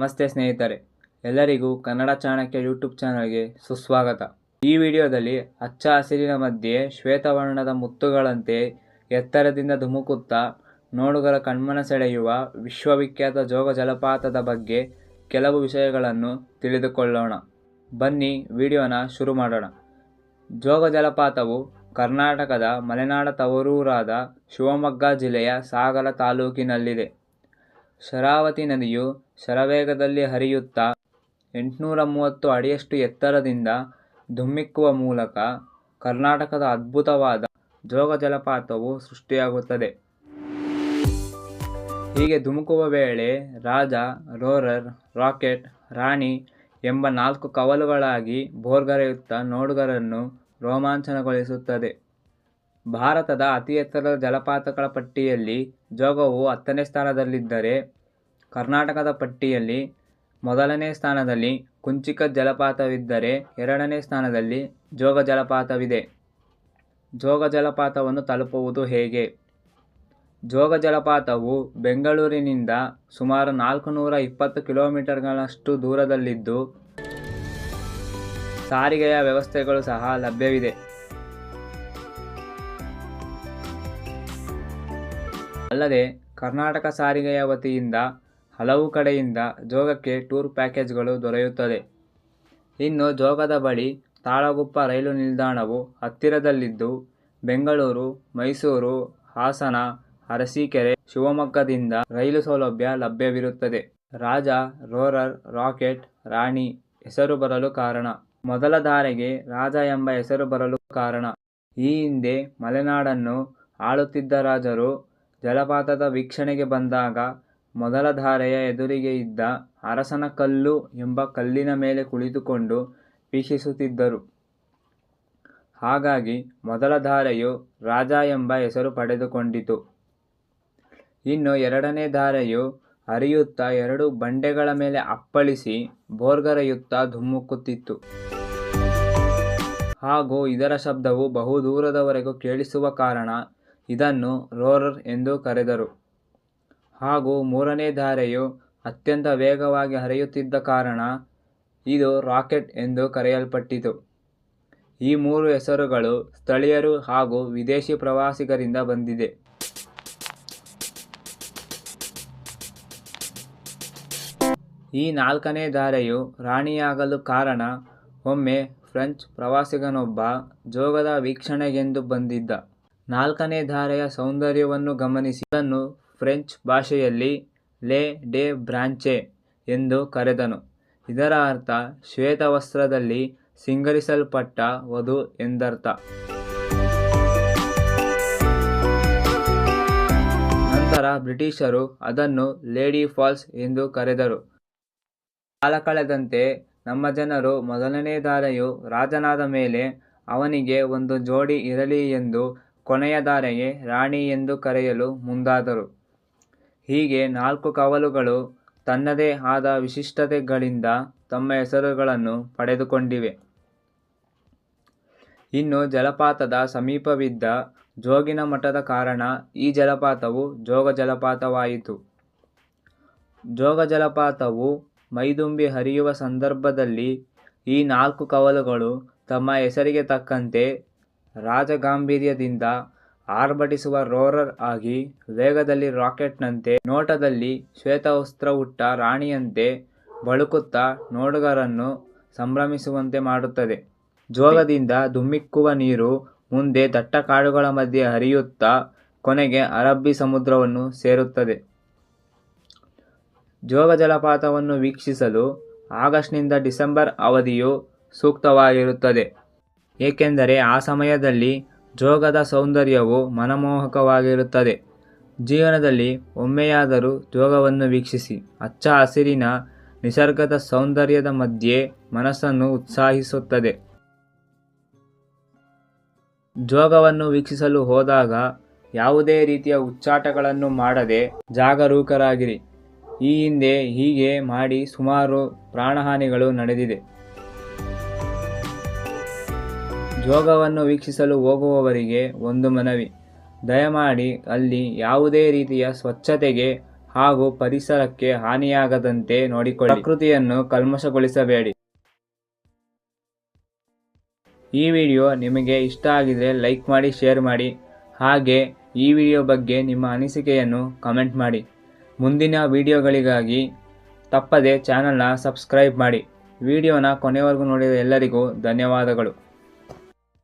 ನಮಸ್ತೆ ಸ್ನೇಹಿತರೆ, ಎಲ್ಲರಿಗೂ ಕನ್ನಡ ಚಾಣಕ್ಯ ಯೂಟ್ಯೂಬ್ ಚಾನಲ್ಗೆ ಸುಸ್ವಾಗತ. ಈ ವಿಡಿಯೋದಲ್ಲಿ ಹಚ್ಚ ಹಸಿರಿನ ಮಧ್ಯೆ ಶ್ವೇತವರ್ಣದ ಮುತ್ತುಗಳಂತೆ ಎತ್ತರದಿಂದ ಧುಮುಕುತ್ತಾ ನೋಡುಗರ ಕಣ್ಮನ ಸೆಳೆಯುವ ವಿಶ್ವವಿಖ್ಯಾತ ಜೋಗ ಜಲಪಾತದ ಬಗ್ಗೆ ಕೆಲವು ವಿಷಯಗಳನ್ನು ತಿಳಿದುಕೊಳ್ಳೋಣ. ಬನ್ನಿ ವಿಡಿಯೋನ ಶುರು ಮಾಡೋಣ. ಜೋಗ ಜಲಪಾತವು ಕರ್ನಾಟಕದ ಮಲೆನಾಡ ತವರೂರಾದ ಶಿವಮೊಗ್ಗ ಜಿಲ್ಲೆಯ ಸಾಗರ ತಾಲೂಕಿನಲ್ಲಿದೆ. ಶರಾವತಿ ನದಿಯು ಶರವೇಗದಲ್ಲಿ ಹರಿಯುತ್ತಾ ಎಂಟುನೂರ ಮೂವತ್ತು ಅಡಿಯಷ್ಟು ಎತ್ತರದಿಂದ ಧುಮ್ಮಿಕ್ಕುವ ಮೂಲಕ ಕರ್ನಾಟಕದ ಅದ್ಭುತವಾದ ಜೋಗ ಜಲಪಾತವು ಸೃಷ್ಟಿಯಾಗುತ್ತದೆ. ಹೀಗೆ ಧುಮುಕುವ ವೇಳೆ ರಾಜ, ರೋರರ್, ರಾಕೆಟ್, ರಾಣಿ ಎಂಬ ನಾಲ್ಕು ಕವಲುಗಳಾಗಿ ಭೋರ್ಗರೆಯುತ್ತಾ ನೋಡುಗರನ್ನು ರೋಮಾಂಚನಗೊಳಿಸುತ್ತದೆ. ಭಾರತದ ಅತಿ ಎತ್ತರದ ಜಲಪಾತಗಳ ಪಟ್ಟಿಯಲ್ಲಿ ಜೋಗವು ಹತ್ತನೇ ಸ್ಥಾನದಲ್ಲಿದ್ದರೆ ಕರ್ನಾಟಕದ ಪಟ್ಟಿಯಲ್ಲಿ ಮೊದಲನೇ ಸ್ಥಾನದಲ್ಲಿ ಕುಂಚಿಕ ಜಲಪಾತವಿದ್ದರೆ ಎರಡನೇ ಸ್ಥಾನದಲ್ಲಿ ಜೋಗ ಜಲಪಾತವಿದೆ. ಜೋಗ ಜಲಪಾತವನ್ನು ತಲುಪುವುದು ಹೇಗೆ? ಜೋಗ ಜಲಪಾತವು ಬೆಂಗಳೂರಿನಿಂದ ಸುಮಾರು ನಾಲ್ಕು ನೂರ ಇಪ್ಪತ್ತು ಕಿಲೋಮೀಟರ್ಗಳಷ್ಟು ದೂರದಲ್ಲಿದ್ದು, ಸಾರಿಗೆಯ ವ್ಯವಸ್ಥೆಗಳು ಸಹ ಲಭ್ಯವಿದೆ. ಅಲ್ಲದೆ ಕರ್ನಾಟಕ ಸಾರಿಗೆಯ ವತಿಯಿಂದ ಹಲವು ಕಡೆಯಿಂದ ಜೋಗಕ್ಕೆ ಟೂರ್ ಪ್ಯಾಕೇಜ್ಗಳು ದೊರೆಯುತ್ತದೆ. ಇನ್ನು ಜೋಗದ ಬಳಿ ತಾಳಗುಪ್ಪ ರೈಲು ನಿಲ್ದಾಣವು ಹತ್ತಿರದಲ್ಲಿದ್ದು, ಬೆಂಗಳೂರು, ಮೈಸೂರು, ಹಾಸನ, ಅರಸೀಕೆರೆ, ಶಿವಮೊಗ್ಗದಿಂದ ರೈಲು ಸೌಲಭ್ಯ ಲಭ್ಯವಿರುತ್ತದೆ. ರಾಜ, ರೋರರ್, ರಾಕೆಟ್, ರಾಣಿ ಹೆಸರು ಬರಲು ಕಾರಣ. ಮೊದಲ ಧಾರೆಗೆ ರಾಜ ಎಂಬ ಹೆಸರು ಬರಲು ಕಾರಣ. ಈ ಹಿಂದೆ ಮಲೆನಾಡನ್ನು ಆಳುತ್ತಿದ್ದ ರಾಜರು ಜಲಪಾತದ ವೀಕ್ಷಣೆಗೆ ಬಂದಾಗ ಮೊದಲ ಧಾರೆಯ ಎದುರಿಗೆ ಇದ್ದ ಅರಸನ ಕಲ್ಲು ಎಂಬ ಕಲ್ಲಿನ ಮೇಲೆ ಕುಳಿತುಕೊಂಡು ವೀಕ್ಷಿಸುತ್ತಿದ್ದರು. ಹಾಗಾಗಿ ಮೊದಲ ಧಾರೆಯು ರಾಜ ಎಂಬ ಹೆಸರು ಪಡೆದುಕೊಂಡಿತು. ಇನ್ನು ಎರಡನೇ ಧಾರೆಯು ಹರಿಯುತ್ತಾ ಎರಡು ಬಂಡೆಗಳ ಮೇಲೆ ಅಪ್ಪಳಿಸಿ ಬೋರ್ಗರೆಯುತ್ತಾ ಧುಮ್ಮುಕುತ್ತಿತ್ತು. ಹಾಗೂ ಇದರ ಶಬ್ದವು ಬಹುದೂರದವರೆಗೂ ಕೇಳಿಸುವ ಕಾರಣ ಇದನ್ನು ರೋರರ್ ಎಂದು ಕರೆದರು. ಹಾಗೂ ಮೂರನೇ ಧಾರೆಯು ಅತ್ಯಂತ ವೇಗವಾಗಿ ಹರಿಯುತ್ತಿದ್ದ ಕಾರಣ ಇದು ರಾಕೆಟ್ ಎಂದು ಕರೆಯಲ್ಪಟ್ಟಿತು. ಈ ಮೂರು ಹೆಸರುಗಳು ಸ್ಥಳೀಯರು ಹಾಗೂ ವಿದೇಶಿ ಪ್ರವಾಸಿಗರಿಂದ ಬಂದಿದೆ. ಈ ನಾಲ್ಕನೇ ಧಾರೆಯು ರಾಣಿಯಾಗಲು ಕಾರಣ ಒಮ್ಮೆ ಫ್ರೆಂಚ್ ಪ್ರವಾಸಿಗನೊಬ್ಬ ಜೋಗದ ವೀಕ್ಷಣೆಗೆಂದು ಬಂದಿದ್ದ. ನಾಲ್ಕನೇ ಧಾರೆಯ ಸೌಂದರ್ಯವನ್ನು ಗಮನಿಸಿ. ಅದನ್ನು ಫ್ರೆಂಚ್ ಭಾಷೆಯಲ್ಲಿ ಲೇ ಡೆ ಬ್ರಾಂಚೆ ಎಂದು ಕರೆದನು. ಇದರ ಅರ್ಥ ಶ್ವೇತವಸ್ತ್ರದಲ್ಲಿ ಸಿಂಗರಿಸಲ್ಪಟ್ಟ ವಧು ಎಂದರ್ಥ. ನಂತರ ಬ್ರಿಟಿಷರು ಅದನ್ನು ಲೇಡಿ ಫಾಲ್ಸ್ ಎಂದು ಕರೆದರು. ಕಾಲ ಕಳೆದಂತೆ ನಮ್ಮ ಜನರು ಮೊದಲನೇ ಧಾರೆಯು ರಾಜನಾದ ಮೇಲೆ ಅವನಿಗೆ ಒಂದು ಜೋಡಿ ಇರಲಿ ಎಂದು ಕೊನೆಯ ಧಾರೆಗೆ ರಾಣಿ ಎಂದು ಕರೆಯಲು ಮುಂದಾದರು. ಹೀಗೆ ನಾಲ್ಕು ಕವಲುಗಳು ತನ್ನದೇ ಆದ ವಿಶಿಷ್ಟತೆಗಳಿಂದ ತಮ್ಮ ಹೆಸರುಗಳನ್ನು ಪಡೆದುಕೊಂಡಿವೆ. ಇನ್ನು ಜಲಪಾತದ ಸಮೀಪವಿದ್ದ ಜೋಗಿನ ಮಠದ ಕಾರಣ ಈ ಜಲಪಾತವು ಜೋಗ ಜಲಪಾತವಾಯಿತು. ಜೋಗ ಜಲಪಾತವು ಮೈದುಂಬಿ ಹರಿಯುವ ಸಂದರ್ಭದಲ್ಲಿ ಈ ನಾಲ್ಕು ಕವಲುಗಳು ತಮ್ಮ ಹೆಸರಿಗೆ ತಕ್ಕಂತೆ ರಾಜಗಾಂಭೀರ್ಯದಿಂದ ಆರ್ಭಟಿಸುವ ರೋರರ್ ಆಗಿ ವೇಗದಲ್ಲಿ ರಾಕೆಟ್ನಂತೆ ನೋಟದಲ್ಲಿ ಶ್ವೇತವಸ್ತ್ರವುಟ್ಟ ರಾಣಿಯಂತೆ ಬಳುಕುತ್ತಾ ನೋಡುಗರನ್ನು ಸಂಭ್ರಮಿಸುವಂತೆ ಮಾಡುತ್ತದೆ. ಜೋಗದಿಂದ ಧುಮ್ಮಿಕ್ಕುವ ನೀರು ಮುಂದೆ ದಟ್ಟ ಕಾಡುಗಳ ಮಧ್ಯೆ ಹರಿಯುತ್ತಾ ಕೊನೆಗೆ ಅರಬ್ಬಿ ಸಮುದ್ರವನ್ನು ಸೇರುತ್ತದೆ. ಜೋಗ ಜಲಪಾತವನ್ನು ವೀಕ್ಷಿಸಲು ಆಗಸ್ಟ್ನಿಂದ ಡಿಸೆಂಬರ್ ಅವಧಿಯು ಸೂಕ್ತವಾಗಿರುತ್ತದೆ. ಏಕೆಂದರೆ ಆ ಸಮಯದಲ್ಲಿ ಜೋಗದ ಸೌಂದರ್ಯವು ಮನಮೋಹಕವಾಗಿರುತ್ತದೆ. ಜೀವನದಲ್ಲಿ ಒಮ್ಮೆಯಾದರೂ ಜೋಗವನ್ನು ವೀಕ್ಷಿಸಿ. ಹಚ್ಚ ಹಸಿರಿನ ನಿಸರ್ಗದ ಸೌಂದರ್ಯದ ಮಧ್ಯೆ ಮನಸ್ಸನ್ನು ಉತ್ಸಾಹಿಸುತ್ತದೆ. ಜೋಗವನ್ನು ವೀಕ್ಷಿಸಲು ಹೋದಾಗ ಯಾವುದೇ ರೀತಿಯ ಉಚ್ಚಾಟಗಳನ್ನು ಮಾಡದೆ ಜಾಗರೂಕರಾಗಿರಿ. ಈ ಹಿಂದೆ ಹೀಗೆ ಮಾಡಿ ಸುಮಾರು ಪ್ರಾಣಹಾನಿಗಳು ನಡೆದಿದೆ. ಜೋಗವನ್ನು ವೀಕ್ಷಿಸಲು ಹೋಗುವವರಿಗೆ ಒಂದು ಮನವಿ. ದಯಮಾಡಿ ಅಲ್ಲಿ ಯಾವುದೇ ರೀತಿಯ ಸ್ವಚ್ಛತೆಗೆ ಹಾಗೂ ಪರಿಸರಕ್ಕೆ ಹಾನಿಯಾಗದಂತೆ ನೋಡಿಕೊಳ್ಳಿ. ಪ್ರಕೃತಿಯನ್ನು ಕಲ್ಮಶಗೊಳಿಸಬೇಡಿ. ಈ ವಿಡಿಯೋ ನಿಮಗೆ ಇಷ್ಟ ಆಗಿದರೆ ಲೈಕ್ ಮಾಡಿ, ಶೇರ್ ಮಾಡಿ. ಹಾಗೆ ಈ ವಿಡಿಯೋ ಬಗ್ಗೆ ನಿಮ್ಮ ಅನಿಸಿಕೆಯನ್ನು ಕಮೆಂಟ್ ಮಾಡಿ. ಮುಂದಿನ ವಿಡಿಯೋಗಳಿಗಾಗಿ ತಪ್ಪದೆ ಚಾನಲ್ನ ಸಬ್ಸ್ಕ್ರೈಬ್ ಮಾಡಿ. ವಿಡಿಯೋನ ಕೊನೆವರೆಗೂ ನೋಡಿದ ಎಲ್ಲರಿಗೂ ಧನ್ಯವಾದಗಳು.